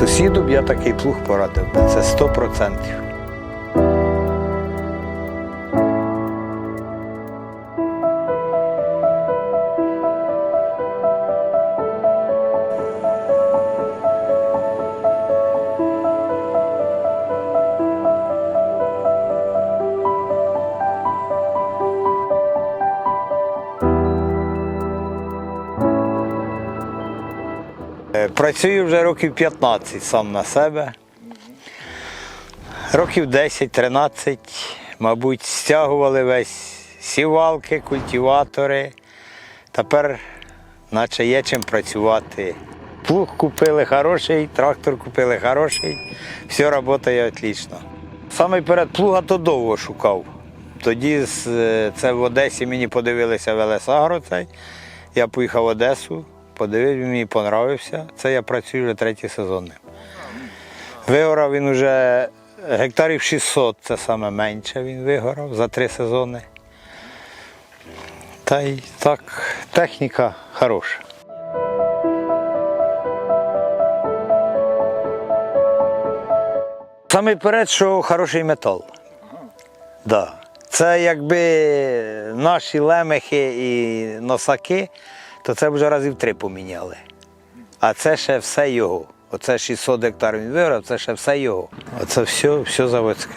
Сусіду б я такий плуг порадив це 100%. Працюю вже років 15 сам на себе. Років 10-13, мабуть, стягували весь сівалки, культиватори. Тепер, наче є чим працювати. Плуг купили хороший, трактор купили хороший, все працює отлично. Саме перед плуга то довго шукав. Тоді е, це в Одесі мені подивилися Велесагро цей. Я поїхав в Одесу, подивився, він мені понравився. Це я працюю вже третій сезон. Вигорав він вже гектарів 600, це саме менше він вигорав за три сезони. Та й так, техніка хороша. Саме перед, що хороший метал. Да. Це якби наші лемехи і носаки, то це вже разів три поміняли. А це ще все його. Оце 600 гектарів він виграв, це ще все його. Оце все, все заводське.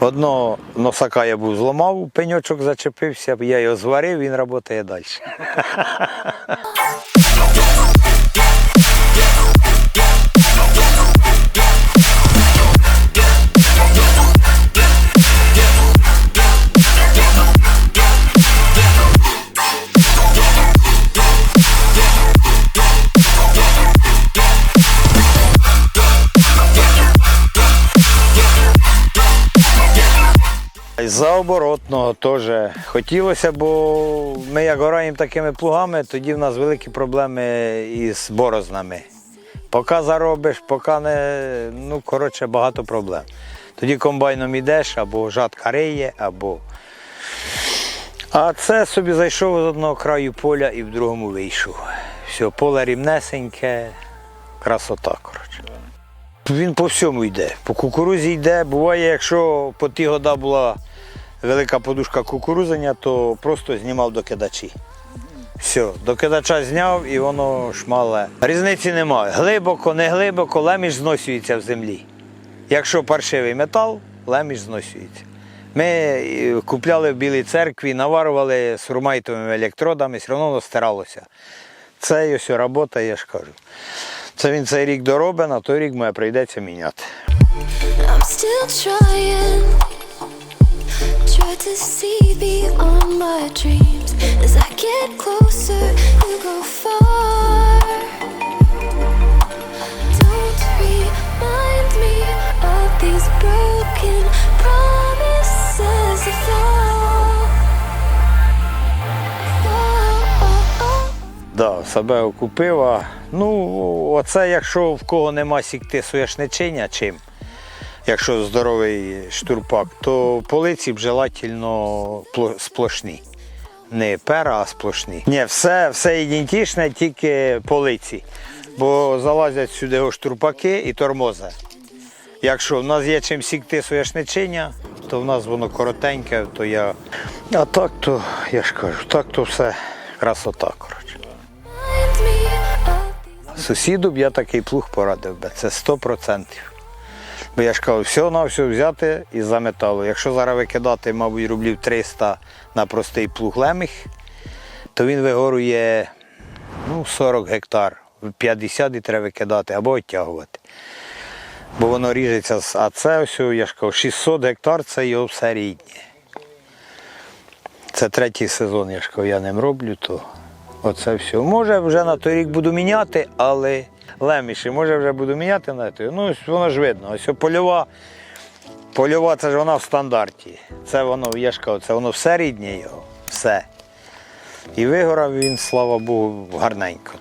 Одного носака я був зламав, пеньочок зачепився, я його зварив, він працює далі. За оборотного теж хотілося, бо ми як гораємо такими плугами, тоді в нас великі проблеми із борознами. Поки заробиш, поки не, ну коротше, багато проблем. Тоді комбайном йдеш, або жатка риє, або. А це собі зайшов з одного краю поля і в другому вийшов. Все, поле рівнесеньке, красота, коротше. Він по всьому йде. По кукурузі йде. Буває, якщо по ті года була велика подушка кукурузення, то просто знімав докидачі. Все, докидача зняв і воно шмале. Різниці немає. Глибоко, не глибоко, леміш зносюється в землі. Якщо паршивий метал, леміш зносюється. Ми е, купляли в Білій церкві, наварували з румайтовими електродами, все одно воно стиралося. Це ось робота, я ж кажу. Це він цей рік доробить, на той рік має прийдеться міняти. I'm still trying. Да, себе окупив. А, ну, оце якщо в кого нема сікти соняшничення чим, якщо здоровий штурпак, то полиці б желательно сплошні. Не пера, а сплошні. Ні, все, все ідентичне, тільки полиці. Бо залазять сюди штурпаки і тормози. Якщо в нас є чим сікти соняшничення, то в нас воно коротеньке, то я. А так то, я ж кажу, так то все красота, коротше. Сусіду б я такий плуг порадив би, це 100%. Бо я ж кажу, все на все взяти і за металу. Якщо зараз викидати, мабуть, рублів 300 на простий плуг леміх, то він вигорує ну, 40 гектар. 50 і треба викидати або оттягувати. Бо воно ріжеться, а це ось, я ж кажу, 600 гектар це його все рідне. Це третій сезон, я ж кажу, я ним роблю, то оце все. Може вже на той рік буду міняти, але леміші, може вже буду міняти на те. Ну, воно ж видно. Ось польова. Польова це ж вона в стандарті. Це воно, я ж кажу, це воно все ріднє його. Все. І вигорав він, слава Богу, гарненько.